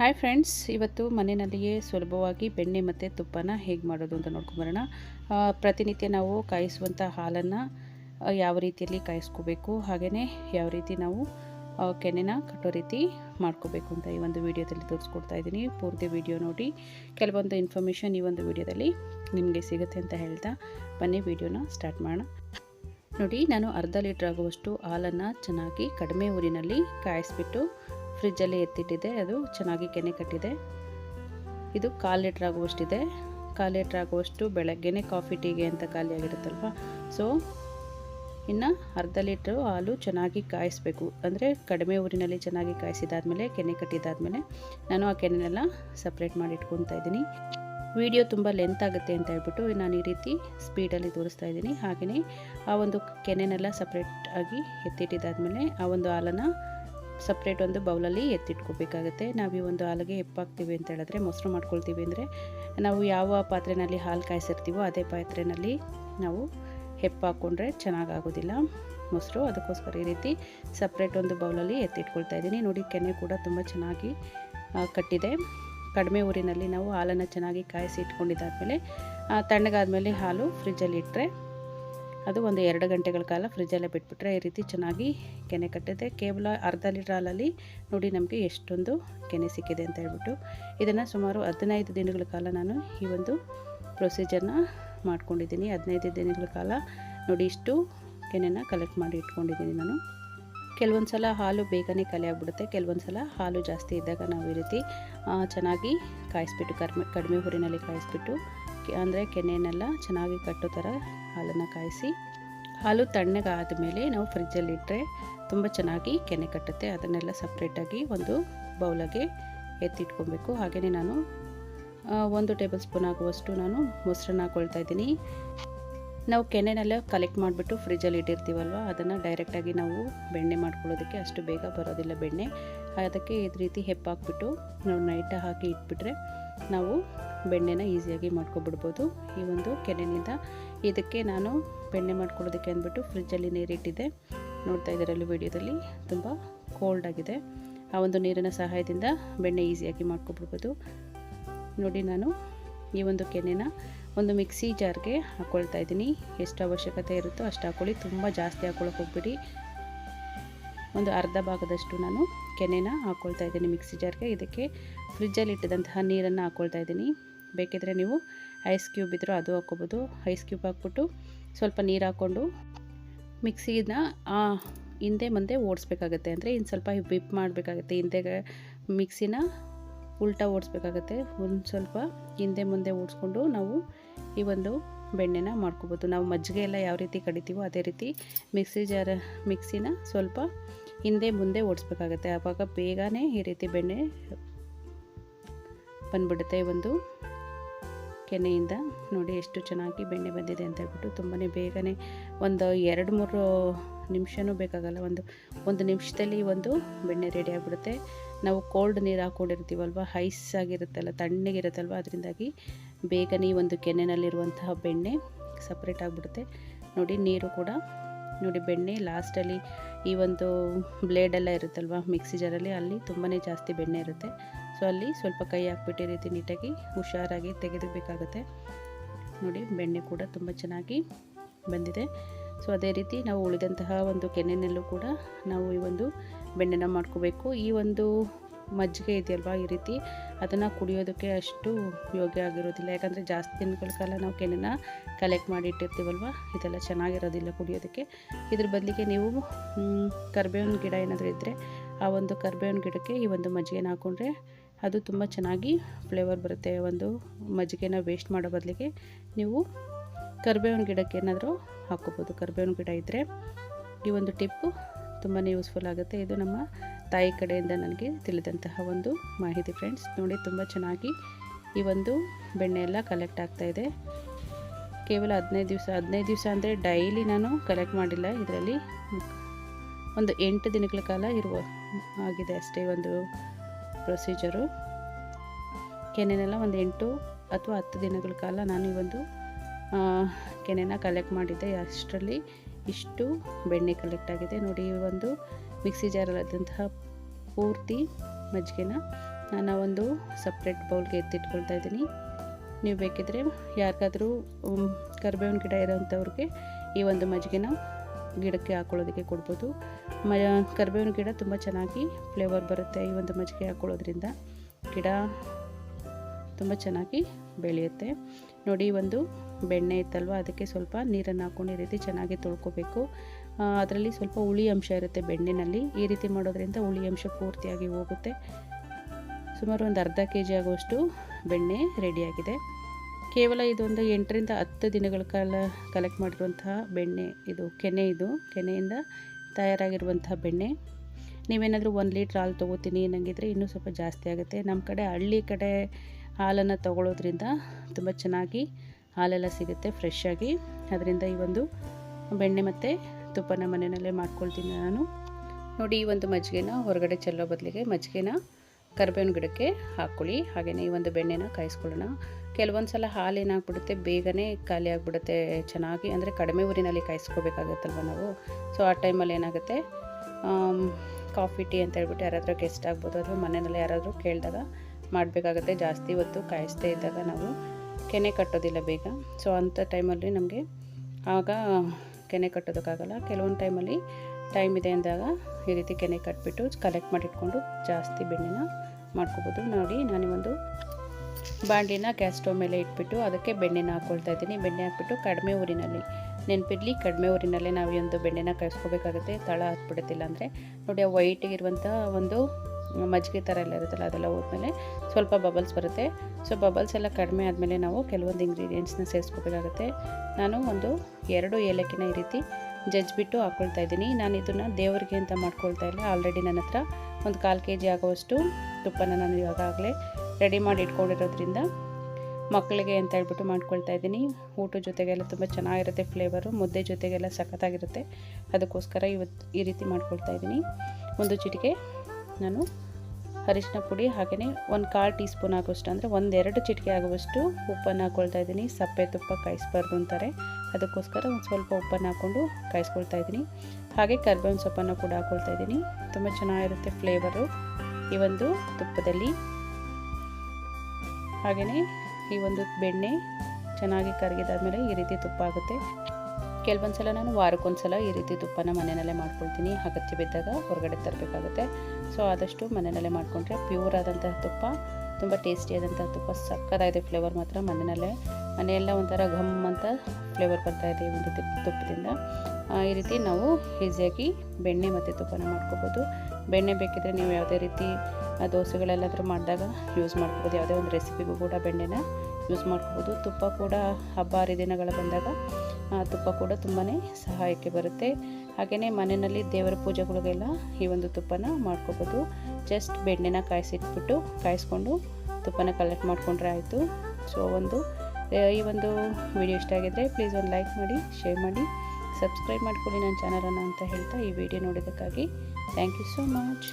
Hi friends ಇವತ್ತು ಮನೆಯಲ್ಲಿಯೇ ಸುಲಭವಾಗಿ ಬೆಣ್ಣೆ ಮತ್ತು ತುಪ್ಪನ ಹೇಗೆ ಮಾಡೋದು ಅಂತ ನೋಡ್ಕೊಂಬರೋಣ ಪ್ರತಿನಿತ್ಯ ನಾವು ಕಾಯಿಸುವಂಥ ಹಾಲನ್ನು ಯಾವ ರೀತಿಯಲ್ಲಿ ಕಾಯಿಸ್ಕೋಬೇಕು ಹಾಗೆಯೇ ಯಾವ ರೀತಿ ನಾವು ಕೆನೆನ ಕಟ್ಟೋ ರೀತಿ ಮಾಡ್ಕೋಬೇಕು ಅಂತ ಈ ಒಂದು ವಿಡಿಯೋದಲ್ಲಿ ತೋರಿಸ್ಕೊಡ್ತಾ ಇದ್ದೀನಿ. ಪೂರ್ತಿ ವಿಡಿಯೋ ನೋಡಿ. ಕೆಲವೊಂದು ಇನ್ಫಾರ್ಮೇಷನ್ ಈ ಒಂದು ವಿಡಿಯೋದಲ್ಲಿ ನಿಮಗೆ ಸಿಗುತ್ತೆ ಅಂತ ಹೇಳ್ತಾ ಬನ್ನಿ, ವಿಡಿಯೋನ ಸ್ಟಾರ್ಟ್ ಮಾಡೋಣ. ನೋಡಿ, ನಾನು ಅರ್ಧ ಲೀಟ್ರ್ ಆಗುವಷ್ಟು ಹಾಲನ್ನು ಚೆನ್ನಾಗಿ ಕಡಿಮೆ ಊರಿನಲ್ಲಿ ಕಾಯಿಸ್ಬಿಟ್ಟು ಫ್ರಿಜ್ಜಲ್ಲಿ ಎತ್ತಿಟ್ಟಿದೆ. ಅದು ಚೆನ್ನಾಗಿ ಕೆನೆ ಕಟ್ಟಿದೆ. ಇದು ಕಾಲು ಲೀಟ್ರ್ ಆಗುವಷ್ಟಿದೆ. ಕಾಲು ಲೀಟ್ರ್ ಆಗುವಷ್ಟು ಬೆಳಗ್ಗೆನೇ ಕಾಫಿ ಟೀಗೆ ಅಂತ ಖಾಲಿ ಆಗಿರುತ್ತಲ್ವ? ಸೊ, ಇನ್ನು ಅರ್ಧ ಲೀಟ್ರು ಹಾಲು ಚೆನ್ನಾಗಿ ಕಾಯಿಸ್ಬೇಕು. ಅಂದರೆ ಕಡಿಮೆ ಊರಿನಲ್ಲಿ ಚೆನ್ನಾಗಿ ಕಾಯಿಸಿದಾದ್ಮೇಲೆ, ಕೆನೆ ಕಟ್ಟಿದಾದ್ಮೇಲೆ ನಾನು ಆ ಕೆನೆನೆಲ್ಲ ಸಪ್ರೇಟ್ ಮಾಡಿ ಇಟ್ಕೊತಾ ಇದ್ದೀನಿ. ವಿಡಿಯೋ ತುಂಬ ಲೆಂತ್ ಆಗುತ್ತೆ ಅಂತ ಹೇಳ್ಬಿಟ್ಟು ನಾನು ಈ ರೀತಿ ಸ್ಪೀಡಲ್ಲಿ ತೋರಿಸ್ತಾ ಇದ್ದೀನಿ. ಹಾಗೆಯೇ ಆ ಒಂದು ಕೆನೆನೆಲ್ಲ ಸಪ್ರೇಟ್ ಆಗಿ ಎತ್ತಿಟ್ಟಿದ್ದಾದಮೇಲೆ ಆ ಒಂದು ಹಾಲನ್ನು ಸಪ್ರೇಟ್ ಒಂದು ಬೌಲಲ್ಲಿ ಎತ್ತಿಟ್ಕೋಬೇಕಾಗುತ್ತೆ. ನಾವು ಈ ಒಂದು ಹಾಲಿಗೆ ಹೆಪ್ಪಾಗ್ತೀವಿ ಅಂತ ಹೇಳಿದ್ರೆ ಮೊಸರು ಮಾಡ್ಕೊಳ್ತೀವಿ ಅಂದರೆ ನಾವು ಯಾವ ಪಾತ್ರೆಯಲ್ಲಿ ಹಾಲು ಕಾಯಿಸಿರ್ತೀವೋ ಅದೇ ಪಾತ್ರೆಯಲ್ಲಿ ನಾವು ಹೆಪ್ಪಾಕೊಂಡ್ರೆ ಚೆನ್ನಾಗಾಗೋದಿಲ್ಲ ಮೊಸರು. ಅದಕ್ಕೋಸ್ಕರ ಈ ರೀತಿ ಸಪ್ರೇಟ್ ಒಂದು ಬೌಲಲ್ಲಿ ಎತ್ತಿಟ್ಕೊಳ್ತಾ ಇದ್ದೀನಿ. ನೋಡಿ, ಕೆನೆ ಕೂಡ ತುಂಬ ಚೆನ್ನಾಗಿ ಕಟ್ಟಿದೆ. ಕಡಿಮೆ ಊರಿನಲ್ಲಿ ನಾವು ಹಾಲನ್ನು ಚೆನ್ನಾಗಿ ಕಾಯಿಸಿ ಇಟ್ಕೊಂಡಿದ್ದಾದಮೇಲೆ ತಣ್ಣಗಾದ್ಮೇಲೆ ಹಾಲು ಫ್ರಿಜ್ಜಲ್ಲಿ ಇಟ್ಟರೆ ಅದು ಒಂದು ಎರಡು ಗಂಟೆಗಳ ಕಾಲ ಫ್ರಿಜ್ಜಲ್ಲೇ ಬಿಟ್ಬಿಟ್ರೆ ಈ ರೀತಿ ಚೆನ್ನಾಗಿ ಕೆನೆ ಕಟ್ಟಿದೆ. ಕೇವಲ ಅರ್ಧ ಲೀಟ್ರ್ ಹಾಲಲ್ಲಿ ನೋಡಿ ನಮಗೆ ಎಷ್ಟೊಂದು ಕೆನೆ ಸಿಕ್ಕಿದೆ ಅಂತ ಹೇಳ್ಬಿಟ್ಟು. ಇದನ್ನು ಸುಮಾರು ಹದಿನೈದು ದಿನಗಳ ಕಾಲ ನಾನು ಈ ಒಂದು ಪ್ರೊಸೀಜರ್ನ ಮಾಡ್ಕೊಂಡಿದ್ದೀನಿ. ಹದಿನೈದು ದಿನಗಳ ಕಾಲ ನೋಡಿ ಇಷ್ಟು ಕೆನೆನ ಕಲೆಕ್ಟ್ ಮಾಡಿ ಇಟ್ಕೊಂಡಿದ್ದೀನಿ ನಾನು. ಕೆಲವೊಂದು ಸಲ ಹಾಲು ಬೇಗನೆ ಕಲೆ ಆಗಿಬಿಡುತ್ತೆ ಕೆಲವೊಂದು ಸಲ ಹಾಲು ಜಾಸ್ತಿ ಇದ್ದಾಗ ನಾವು ಈ ರೀತಿ ಚೆನ್ನಾಗಿ ಕಾಯಿಸ್ಬಿಟ್ಟು ಕಡಿಮೆ ಕಡಿಮೆ ಹುರಿನಲ್ಲಿ ಕಾಯಿಸ್ಬಿಟ್ಟು ಅಂದರೆ ಕೆನೆಯನ್ನೆಲ್ಲ ಚೆನ್ನಾಗಿ ಕಟ್ಟೋ ಥರ ಹಾಲನ್ನು ಕಾಯಿಸಿ, ಹಾಲು ತಣ್ಣಗಾದ ಮೇಲೆ ನಾವು ಫ್ರಿಜ್ಜಲ್ಲಿ ಇಟ್ಟರೆ ತುಂಬ ಚೆನ್ನಾಗಿ ಕೆನೆ ಕಟ್ಟುತ್ತೆ. ಅದನ್ನೆಲ್ಲ ಸಪ್ರೇಟಾಗಿ ಒಂದು ಬೌಲಗೆ ಎತ್ತಿಟ್ಕೊಬೇಕು. ಹಾಗೆಯೇ ನಾನು ಒಂದು ಟೇಬಲ್ ಸ್ಪೂನ್ ಆಗುವಷ್ಟು ನಾನು ಮೊಸರನ್ನ ಹಾಕ್ಕೊಳ್ತಾ ಇದ್ದೀನಿ. ನಾವು ಕೆನೆನೆಲ್ಲ ಕಲೆಕ್ಟ್ ಮಾಡಿಬಿಟ್ಟು ಫ್ರಿಜ್ಜಲ್ಲಿ ಇಟ್ಟಿರ್ತೀವಲ್ವ, ಅದನ್ನು ಡೈರೆಕ್ಟಾಗಿ ನಾವು ಬೆಣ್ಣೆ ಮಾಡ್ಕೊಳ್ಳೋದಕ್ಕೆ ಅಷ್ಟು ಬೇಗ ಬರೋದಿಲ್ಲ ಬೆಣ್ಣೆ. ಅದಕ್ಕೆ ಇದು ರೀತಿ ಹೆಪ್ಪಾಕ್ಬಿಟ್ಟು ನಾವು ನೈಟ ಹಾಕಿ ಇಟ್ಬಿಟ್ರೆ ನಾವು ಬೆಣ್ಣೆನ ಈಸಿಯಾಗಿ ಮಾಡ್ಕೊಬಿಡ್ಬೋದು. ಈ ಒಂದು ಕೆನೆಯಿಂದ ಇದಕ್ಕೆ ನಾನು ಬೆಣ್ಣೆ ಮಾಡ್ಕೊಳ್ಳೋದಕ್ಕೆ ಅಂದ್ಬಿಟ್ಟು ಫ್ರಿಜ್ಜಲ್ಲಿ ನೀರಿಟ್ಟಿದ್ದೆ. ನೋಡ್ತಾ ಇದ್ದೀರಲ್ಲಿ ವಿಡಿಯೋದಲ್ಲಿ, ತುಂಬ ಕೋಲ್ಡ್ ಆಗಿದೆ. ಆ ಒಂದು ನೀರಿನ ಸಹಾಯದಿಂದ ಬೆಣ್ಣೆ ಈಸಿಯಾಗಿ ಮಾಡ್ಕೊಬಿಡ್ಬೋದು. ನೋಡಿ ನಾನು ಈ ಒಂದು ಕೆನೆನ ಒಂದು ಮಿಕ್ಸಿ ಜಾರ್ಗೆ ಹಾಕ್ಕೊಳ್ತಾ ಇದ್ದೀನಿ. ಎಷ್ಟು ಅವಶ್ಯಕತೆ ಇರುತ್ತೋ ಅಷ್ಟು ಹಾಕ್ಕೊಳ್ಳಿ ತುಂಬ ಜಾಸ್ತಿ ಹಾಕ್ಕೊಳಕ್ಕೆ ಹೋಗ್ಬಿಡಿ. ಒಂದು ಅರ್ಧ ಭಾಗದಷ್ಟು ನಾನು ಕೆನೆನ ಹಾಕ್ಕೊಳ್ತಾ ಇದ್ದೀನಿ ಮಿಕ್ಸಿ ಜಾರ್ಗೆ. ಇದಕ್ಕೆ ಫ್ರಿಜ್ಜಲ್ಲಿ ಇಟ್ಟಿದಂತಹ ನೀರನ್ನು ಹಾಕ್ಕೊಳ್ತಾ ಇದ್ದೀನಿ. ಬೇಕಿದ್ರೆ ನೀವು ಐಸ್ ಕ್ಯೂಬ್ ಇದ್ದರೂ ಅದು ಹಾಕ್ಕೋಬೋದು. ಐಸ್ ಕ್ಯೂಬ್ ಹಾಕ್ಬಿಟ್ಟು ಸ್ವಲ್ಪ ನೀರು ಹಾಕ್ಕೊಂಡು ಮಿಕ್ಸಿನ ಹಿಂದೆ ಮುಂದೆ ಓಡಿಸ್ಬೇಕಾಗತ್ತೆ. ಅಂದರೆ ಇನ್ನು ಸ್ವಲ್ಪ ವಿಪ್ ಮಾಡಬೇಕಾಗತ್ತೆ. ಹಿಂದೆ ಮಿಕ್ಸಿನ ಉಲ್ಟಾ ಓಡಿಸ್ಬೇಕಾಗತ್ತೆ. ಒಂದು ಸ್ವಲ್ಪ ಹಿಂದೆ ಮುಂದೆ ಓಡಿಸ್ಕೊಂಡು ನಾವು ಈ ಒಂದು ಬೆಣ್ಣೆನ ಮಾಡ್ಕೋಬೋದು. ನಾವು ಮಜ್ಜಿಗೆ ಎಲ್ಲ ಯಾವ ರೀತಿ ಕಡಿತೀವೋ ಅದೇ ರೀತಿ ಮಿಕ್ಸಿ ಜಾರ, ಮಿಕ್ಸಿನ ಸ್ವಲ್ಪ ಹಿಂದೆ ಮುಂದೆ ಓಡಿಸ್ಬೇಕಾಗತ್ತೆ. ಆವಾಗ ಬೇಗನೆ ಈ ರೀತಿ ಬೆಣ್ಣೆ ಬಂದ್ಬಿಡುತ್ತೆ. ಒಂದು ಕೆನೆಯಿಂದ ನೋಡಿ ಎಷ್ಟು ಚೆನ್ನಾಗಿ ಬೆಣ್ಣೆ ಬಂದಿದೆ ಅಂತ ಹೇಳ್ಬಿಟ್ಟು ತುಂಬಾ ಬೇಗನೆ ಒಂದು ಎರಡು ಮೂರು ನಿಮಿಷನೂ ಬೇಕಾಗಲ್ಲ, ಒಂದು ಒಂದು ನಿಮಿಷದಲ್ಲಿ ಒಂದು ಬೆಣ್ಣೆ ರೆಡಿ ಆಗಿಬಿಡುತ್ತೆ. ನಾವು ಕೋಲ್ಡ್ ನೀರು ಹಾಕ್ಕೊಂಡಿರ್ತೀವಲ್ವ ಐಸ್ ಆಗಿರುತ್ತಲ್ಲ ತಣ್ಣಗಿರುತ್ತಲ್ವ ಅದರಿಂದಾಗಿ ಬೇಗನೆ ಒಂದು ಕೆನೆಯಲ್ಲಿರುವಂತಹ ಬೆಣ್ಣೆ ಸಪ್ರೇಟ್ ಆಗಿಬಿಡುತ್ತೆ. ನೋಡಿ ನೀರು ಕೂಡ ನೋಡಿ ಬೆಣ್ಣೆ ಲಾಸ್ಟಲ್ಲಿ ಈ ಒಂದು ಬ್ಲೇಡೆಲ್ಲ ಇರುತ್ತಲ್ವ ಮಿಕ್ಸಿ ಜಾರಲ್ಲಿ ಅಲ್ಲಿ ತುಂಬಾ ಜಾಸ್ತಿ ಬೆಣ್ಣೆ ಇರುತ್ತೆ. ಸೊ ಅಲ್ಲಿ ಸ್ವಲ್ಪ ಕೈ ಹಾಕ್ಬಿಟ್ಟು ಈ ರೀತಿ ನೀಟಾಗಿ ಹುಷಾರಾಗಿ ತೆಗೆದಬೇಕಾಗುತ್ತೆ ನೋಡಿ ಬೆಣ್ಣೆ ಕೂಡ ತುಂಬ ಚೆನ್ನಾಗಿ ಬಂದಿದೆ. ಸೊ ಅದೇ ರೀತಿ ನಾವು ಉಳಿದಂತಹ ಒಂದು ಕೆನೆನಲ್ಲೂ ಕೂಡ ನಾವು ಈ ಒಂದು ಬೆಣ್ಣೆನ ಮಾಡ್ಕೋಬೇಕು. ಈ ಒಂದು ಮಜ್ಜಿಗೆ ಇದೆಯಲ್ವಾ ಈ ರೀತಿ? ಅದನ್ನು ಕುಡಿಯೋದಕ್ಕೆ ಅಷ್ಟು ಯೋಗ್ಯ ಆಗಿರೋದಿಲ್ಲ. ಯಾಕಂದರೆ ಜಾಸ್ತಿ ದಿನಗಳ ಕಾಲ ನಾವು ಕೆನೆನ ಕಲೆಕ್ಟ್ ಮಾಡಿ ಇಟ್ಟಿರ್ತೀವಲ್ವ? ಇದೆಲ್ಲ ಚೆನ್ನಾಗಿರೋದಿಲ್ಲ ಕುಡಿಯೋದಕ್ಕೆ. ಇದ್ರ ಬದಲಿಗೆ ನೀವು ಕರ್ಬೇವಿನ ಗಿಡ ಏನಾದರೂ ಇದ್ದರೆ ಆ ಒಂದು ಕರ್ಬೇವಿನ ಗಿಡಕ್ಕೆ ಈ ಒಂದು ಮಜ್ಜಿಗೆನ ಹಾಕ್ಕೊಂಡ್ರೆ ಅದು ತುಂಬ ಚೆನ್ನಾಗಿ ಫ್ಲೇವರ್ ಬರುತ್ತೆ. ಒಂದು ಮಜ್ಜಿಗೆನ ವೇಸ್ಟ್ ಮಾಡೋ ಬದಲಿಗೆ ನೀವು ಕರ್ಬೇವಿನ ಗಿಡಕ್ಕೆ ಏನಾದರೂ ಹಾಕ್ಕೋಬೋದು ಕರ್ಬೇವಿನ ಗಿಡ ಇದ್ದರೆ ಈ ಒಂದು ಟಿಪ್ಪು ತುಂಬಾ ಯೂಸ್ಫುಲ್ ಆಗುತ್ತೆ. ಇದು ನಮ್ಮ ತಾಯಿ ಕಡೆಯಿಂದ ನನಗೆ ತಿಳಿದಂತಹ ಒಂದು ಮಾಹಿತಿ ಫ್ರೆಂಡ್ಸ್ ನೋಡಿ, ತುಂಬ ಚೆನ್ನಾಗಿ ಈ ಒಂದು ಬೆಣ್ಣೆ ಎಲ್ಲ ಕಲೆಕ್ಟ್ ಆಗ್ತಾಯಿದೆ ಕೇವಲ ಹದಿನೈದು ದಿವಸ ಹದಿನೈದು ದಿವಸ ಅಂದರೆ ಡೈಲಿ ನಾನು ಕಲೆಕ್ಟ್ ಮಾಡಿಲ್ಲ. ಇದರಲ್ಲಿ ಒಂದು ಎಂಟು ದಿನಗಳ ಕಾಲ ಇರುವ ಆಗಿದೆ ಅಷ್ಟೇ ಒಂದು ಪ್ರೊಸೀಜರು ಕೆನೆನೆಲ್ಲ ಒಂದು ಎಂಟು ಅಥವಾ ಹತ್ತು ದಿನಗಳ ಕಾಲ ನಾನು ಈ ಒಂದು ಕೆನೆನ ಕಲೆಕ್ಟ್ ಮಾಡಿದ್ದೆ. ಅಷ್ಟರಲ್ಲಿ ಇಷ್ಟು ಬೆಣ್ಣೆ ಕಲೆಕ್ಟ್ ಆಗಿದೆ. ನೋಡಿ, ಈ ಒಂದು ಮಿಕ್ಸಿ ಜಾರಲ್ಲಾದಂತಹ ಪೂರ್ತಿ ಮಜ್ಜಿಗೆನ ನಾನು ಒಂದು ಸಪ್ರೇಟ್ ಬೌಲ್ಗೆ ಎತ್ತಿಟ್ಕೊಳ್ತಾ ಇದ್ದೀನಿ. ನೀವು ಬೇಕಿದ್ರೆ ಯಾರಿಗಾದರೂ ಕರಿಬೇವಿನ ಗಿಡ ಇರೋವಂಥವ್ರಿಗೆ ಈ ಒಂದು ಮಜ್ಜಿಗೆನ ಗಿಡಕ್ಕೆ ಹಾಕೊಳ್ಳೋದಕ್ಕೆ ಕೊಡ್ಬೋದು. ಮ, ಕರಿಬೇವಿನ ಗಿಡ ತುಂಬ ಚೆನ್ನಾಗಿ ಫ್ಲೇವರ್ ಬರುತ್ತೆ ಈ ಒಂದು ಮಜ್ಜಿಗೆ ಹಾಕ್ಕೊಳ್ಳೋದ್ರಿಂದ ಗಿಡ ತುಂಬ ಚೆನ್ನಾಗಿ ಬೆಳೆಯುತ್ತೆ. ನೋಡಿ, ಒಂದು ಬೆಣ್ಣೆ ಇತ್ತಲ್ವ, ಅದಕ್ಕೆ ಸ್ವಲ್ಪ ನೀರನ್ನು ಹಾಕ್ಕೊಂಡು ಈ ರೀತಿ ಚೆನ್ನಾಗಿ ತೊಳ್ಕೊಬೇಕು. ಅದರಲ್ಲಿ ಸ್ವಲ್ಪ ಹುಳಿ ಅಂಶ ಇರುತ್ತೆ ಬೆಣ್ಣೆನಲ್ಲಿ ಈ ರೀತಿ ಮಾಡೋದ್ರಿಂದ ಹುಳಿ ಅಂಶ ಪೂರ್ತಿಯಾಗಿ ಹೋಗುತ್ತೆ. ಸುಮಾರು ಒಂದು ಅರ್ಧ ಕೆ ಜಿ ಆಗುವಷ್ಟು ಬೆಣ್ಣೆ ರೆಡಿಯಾಗಿದೆ ಕೇವಲ ಇದೊಂದು ಎಂಟರಿಂದ ಹತ್ತು ದಿನಗಳ ಕಾಲ ಕಲೆಕ್ಟ್ ಮಾಡಿರುವಂತಹ ಬೆಣ್ಣೆ ಇದು, ಕೆನೆ ಇದು. ಕೆನೆಯಿಂದ ತಯಾರಾಗಿರುವಂತಹ ಬೆಣ್ಣೆ. ನೀವೇನಾದರೂ ಒಂದು ಲೀಟ್ರ್ ಹಾಲು ತೊಗೋತೀನಿ ಅನ್ನಂಗಿದ್ರೆ ಇನ್ನೂ ಸ್ವಲ್ಪ ಜಾಸ್ತಿ ಆಗುತ್ತೆ. ನಮ್ಮ ಕಡೆ ಹಳ್ಳಿ ಕಡೆ ಹಾಲನ್ನು ತಗೊಳ್ಳೋದ್ರಿಂದ ತುಂಬ ಚೆನ್ನಾಗಿ ಹಾಲೆಲ್ಲ ಸಿಗುತ್ತೆ ಫ್ರೆಶ್ ಆಗಿ. ಅದರಿಂದ ಈ ಒಂದು ಬೆಣ್ಣೆ ಮತ್ತು ತುಪ್ಪನ ಮನೆಯಲ್ಲೇ ಮಾಡ್ಕೊಳ್ತೀನಿ ನಾನು. ನೋಡಿ, ಈ ಒಂದು ಮಜ್ಜಿಗೆನ ಹೊರಗಡೆ ಚೆಲ್ಲೋ ಬದಲಿಗೆ ಮಜ್ಜಿಗೆನ ಕರ್ಬೇವಿನ ಗಿಡಕ್ಕೆ ಹಾಕ್ಕೊಳ್ಳಿ. ಹಾಗೆಯೇ ಈ ಒಂದು ಬೆಣ್ಣೆನ ಕಾಯಿಸ್ಕೊಳ್ಳೋಣ. ಕೆಲವೊಂದು ಸಲ ಹಾಲು ಏನಾಗ್ಬಿಡುತ್ತೆ, ಬೇಗನೆ ಖಾಲಿ ಆಗಿಬಿಡುತ್ತೆ ಚೆನ್ನಾಗಿ. ಅಂದರೆ ಕಡಿಮೆ ಊರಿನಲ್ಲಿ ಕಾಯಿಸ್ಕೋಬೇಕಾಗತ್ತಲ್ವ ನಾವು. ಸೊ ಆ ಟೈಮಲ್ಲಿ ಏನಾಗುತ್ತೆ? ಕಾಫಿ, ಟೀ ಅಂತ ಹೇಳ್ಬಿಟ್ಟು ಯಾರಾದರೂ ಗೆಸ್ಟ್ ಆಗ್ಬೋದು, ಅಥವಾ ಮನೆಯಲ್ಲಿ ಯಾರಾದರೂ ಕೇಳಿದಾಗ ಮಾಡಬೇಕಾಗತ್ತೆ. ಜಾಸ್ತಿ ಹೊತ್ತು ಕಾಯಿಸ್ದೇ ಇದ್ದಾಗ ನಾವು ಕೆನೆ ಕಟ್ಟೋದಿಲ್ಲ ಬೇಗ. ಸೊ ಅಂಥ ಟೈಮಲ್ಲಿ ನಮಗೆ ಆಗ ಕೆನೆ ಕಟ್ಟೋದಕ್ಕಾಗಲ್ಲ. ಕೆಲವೊಂದು ಟೈಮಲ್ಲಿ ಟೈಮ್ ಇದೆ ಅಂದಾಗ ಈ ರೀತಿ ಕೆನೆ ಕಟ್ಬಿಟ್ಟು ಕಲೆಕ್ಟ್ ಮಾಡಿಟ್ಕೊಂಡು ಜಾಸ್ತಿ ಬೆಣ್ಣೆನ ಮಾಡ್ಕೋಬೋದು. ನೋಡಿ, ನಾನು ಒಂದು ಬಾಂಡಿನ ಗ್ಯಾಸ್ ಸ್ಟವ್ ಮೇಲೆ ಇಟ್ಬಿಟ್ಟು ಅದಕ್ಕೆ ಬೆಣ್ಣೆನ ಹಾಕ್ಕೊಳ್ತಾ ಇದ್ದೀನಿ. ಬೆಣ್ಣೆ ಹಾಕ್ಬಿಟ್ಟು ಕಡಿಮೆ ಊರಿನಲ್ಲಿ ನೆನಪಿರಲಿ ಕಡಿಮೆ ಊರಿನಲ್ಲೇ ನಾವು ಒಂದು ಬೆಣ್ಣೆನ ಕಾಯಿಸ್ಕೋಬೇಕಾಗುತ್ತೆ ತಳ ಹತ್ಬಿಡುತ್ತಿಲ್ಲ ಅಂದರೆ. ನೋಡಿ, ಆ ವೈಟಿಗಿರುವಂಥ ಒಂದು ಮಜ್ಜಿಗೆ ಥರ ಎಲ್ಲ ಇರುತ್ತಲ್ಲ ಅದೆಲ್ಲ ಹೋದ್ಮೇಲೆ ಸ್ವಲ್ಪ ಬಬಲ್ಸ್ ಬರುತ್ತೆ. ಸೊ ಬಬಲ್ಸ್ ಎಲ್ಲ ಕಡಿಮೆ ಆದಮೇಲೆ ನಾವು ಕೆಲವೊಂದು ಇಂಗ್ರೀಡಿಯೆಂಟ್ಸ್ನ ಸೇರಿಸ್ಕೋಬೇಕಾಗುತ್ತೆ. ನಾನು ಒಂದು ಎರಡು ಏಲಕ್ಕಿನ ಈ ರೀತಿ ಜಜ್ಜಿಬಿಟ್ಟು ಹಾಕ್ಕೊಳ್ತಾ ಇದ್ದೀನಿ. ನಾನು ಇದನ್ನು ದೇವರಿಗೆ ಅಂತ ಮಾಡ್ಕೊಳ್ತಾ ಇಲ್ಲ. ಆಲ್ರೆಡಿ ನನ್ನ ಹತ್ರ ಒಂದು ಕಾಲು ಕೆ ಜಿ ಆಗೋವಷ್ಟು ತುಪ್ಪನ ನಾನು ಇವಾಗಲೇ ರೆಡಿ ಮಾಡಿ ಇಟ್ಕೊಂಡಿರೋದ್ರಿಂದ ಮಕ್ಕಳಿಗೆ ಅಂತ ಹೇಳ್ಬಿಟ್ಟು ಮಾಡ್ಕೊಳ್ತಾ ಇದ್ದೀನಿ. ಊಟದ ಜೊತೆಗೆಲ್ಲ ತುಂಬ ಚೆನ್ನಾಗಿರುತ್ತೆ ಫ್ಲೇವರು ಮುದ್ದೆ ಜೊತೆಗೆಲ್ಲ ಸಖತ್ತಾಗಿರುತ್ತೆ. ಅದಕ್ಕೋಸ್ಕರ ಇವತ್ತು ಈ ರೀತಿ ಮಾಡ್ಕೊಳ್ತಾ ಇದ್ದೀನಿ. ಒಂದು ಚಿಟಿಕೆ ನಾನು ಅರಿಶಿನ ಪುಡಿ ಹಾಗೆಯೇ ಒಂದು ಕಾಲು ಟೀ ಸ್ಪೂನ್ ಆಗುವಷ್ಟು, ಅಂದರೆ ಒಂದೆರಡು ಚಿಟಿಕೆ ಆಗುವಷ್ಟು ಉಪ್ಪನ್ನು ಹಾಕ್ಕೊಳ್ತಾ ಇದ್ದೀನಿ. ಸಪ್ಪೆ ತುಪ್ಪ ಕಾಯಿಸ್ಬಾರ್ದು ಅಂತಾರೆ. ಅದಕ್ಕೋಸ್ಕರ ಒಂದು ಸ್ವಲ್ಪ ಉಪ್ಪನ್ನು ಹಾಕ್ಕೊಂಡು ಕಾಯಿಸ್ಕೊಳ್ತಾ ಇದ್ದೀನಿ. ಹಾಗೆ ಕರ್ಬೇವಿನ ಸೊಪ್ಪನ್ನು ಕೂಡ ಹಾಕ್ಕೊಳ್ತಾ ಇದ್ದೀನಿ. ತುಂಬ ಚೆನ್ನಾಗಿರುತ್ತೆ ಫ್ಲೇವರು ಈ ಒಂದು ತುಪ್ಪದಲ್ಲಿ. ಹಾಗೆಯೇ ಈ ಒಂದು ಬೆಣ್ಣೆ ಚೆನ್ನಾಗಿ ಕರಗಿದಾದ್ಮೇಲೆ ಈ ರೀತಿ ತುಪ್ಪ ಆಗುತ್ತೆ. ಕೆಲವೊಂದು ಸಲ ನಾನು ವಾರಕ್ಕೊಂದ್ಸಲ ಈ ರೀತಿ ತುಪ್ಪನ ಮನೆಯಲ್ಲೇ ಮಾಡ್ಕೊಳ್ತೀನಿ. ಅಗತ್ಯ ಬಿದ್ದಾಗ ಹೊರಗಡೆ ತರಬೇಕಾಗುತ್ತೆ. ಸೊ, ಆದಷ್ಟು ಮನೆಯಲ್ಲೇ ಮಾಡಿಕೊಂಡ್ರೆ ಪ್ಯೂರ್ ಆದಂತಹ ತುಪ್ಪ, ತುಂಬ ಟೇಸ್ಟಿಯಾದಂತಹ ತುಪ್ಪ ಸಕ್ಕತ್ತಾಗಿದೆ ಫ್ಲೇವರ್ ಮಾತ್ರ ಮನೆಯಲ್ಲೇ. ಮನೆಯೆಲ್ಲ ಒಂಥರ ಘಮ್ ಅಂತ ಫ್ಲೇವರ್ ಇದೆ ಈ ಒಂದು ತುಪ್ಪದಿಂದ. ಈ ರೀತಿ ನಾವು ಈಸಿಯಾಗಿ ಬೆಣ್ಣೆ ಮತ್ತು ತುಪ್ಪನ ಮಾಡ್ಕೋಬೋದು. ಬೆಣ್ಣೆ ಬೇಕಿದ್ರೆ ನೀವು ಯಾವುದೇ ರೀತಿ ದೋಸೆಗಳೆಲ್ಲಾದರೂ ಮಾಡಿದಾಗ ಯೂಸ್ ಮಾಡ್ಕೋಬೋದು. ಯಾವುದೇ ಒಂದು ರೆಸಿಪಿಗೂ ಕೂಡ ಬೆಣ್ಣೆನ ಯೂಸ್ ಮಾಡ್ಕೋಬೋದು. ತುಪ್ಪ ಕೂಡ ಹಬ್ಬ ಹರಿದಿನಗಳು ಬಂದಾಗ ತುಪ್ಪ ಕೂಡ ತುಂಬಾ ಸಹಾಯಕ್ಕೆ ಬರುತ್ತೆ. ಹಾಗೆಯೇ ಮನೆಯಲ್ಲಿ ದೇವರ ಪೂಜೆಗಳಿಗೆಲ್ಲ ಈ ಒಂದು ತುಪ್ಪನ ಮಾಡ್ಕೋಬೋದು. ಜಸ್ಟ್ ಬೆಣ್ಣೆನ ಕಾಯಿಸಿಟ್ಬಿಟ್ಟು, ಕಾಯಿಸ್ಕೊಂಡು ತುಪ್ಪನ ಕಲೆಕ್ಟ್ ಮಾಡಿಕೊಂಡ್ರೆ ಆಯಿತು. ಸೊ ಒಂದು ಈ ಒಂದು ವಿಡಿಯೋ ಇಷ್ಟ ಆಗಿದ್ದರೆ ಪ್ಲೀಸ್ ಒಂದು ಲೈಕ್ ಮಾಡಿ ಶೇರ್ ಮಾಡಿ. ಸಬ್ಸ್ಕ್ರೈಬ್ ಮಾಡ್ಕೊಳ್ಳಿ ನನ್ನ ಚಾನಲನ್ನು ಅಂತ ಹೇಳ್ತಾ ಈ ವಿಡಿಯೋ ನೋಡೋದಕ್ಕಾಗಿ ಥ್ಯಾಂಕ್ ಯು ಸೋ ಮಚ್